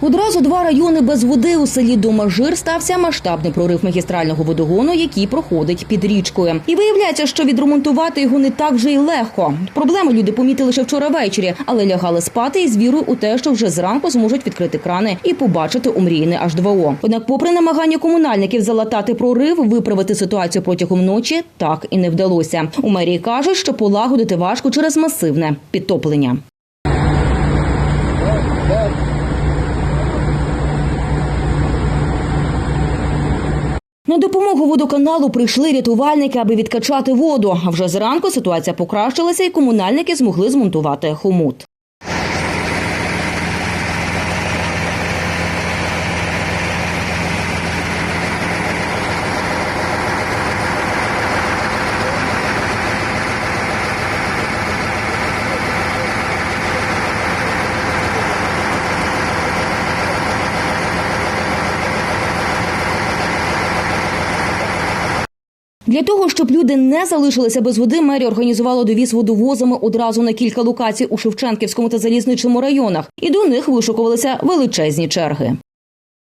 Одразу два райони без води у селі Домажир стався масштабний прорив магістрального водогону, який проходить під річкою. І виявляється, що відремонтувати його не так вже й легко. Проблеми люди помітили ще вчора ввечері, але лягали спати із вірою у те, що вже зранку зможуть відкрити крани і побачити омріяне H2O. Однак, попри намагання комунальників залатати прорив, виправити ситуацію протягом ночі так і не вдалося. У мерії кажуть, що полагодити важко через масивне підтоплення. На допомогу водоканалу прийшли рятувальники, аби відкачати воду. А вже зранку ситуація покращилася, і комунальники змогли змонтувати хомут. Для того, щоб люди не залишилися без води, мерія організувала довіз водовозами одразу на кілька локацій у Шевченківському та залізничному районах, і до них вишукувалися величезні черги.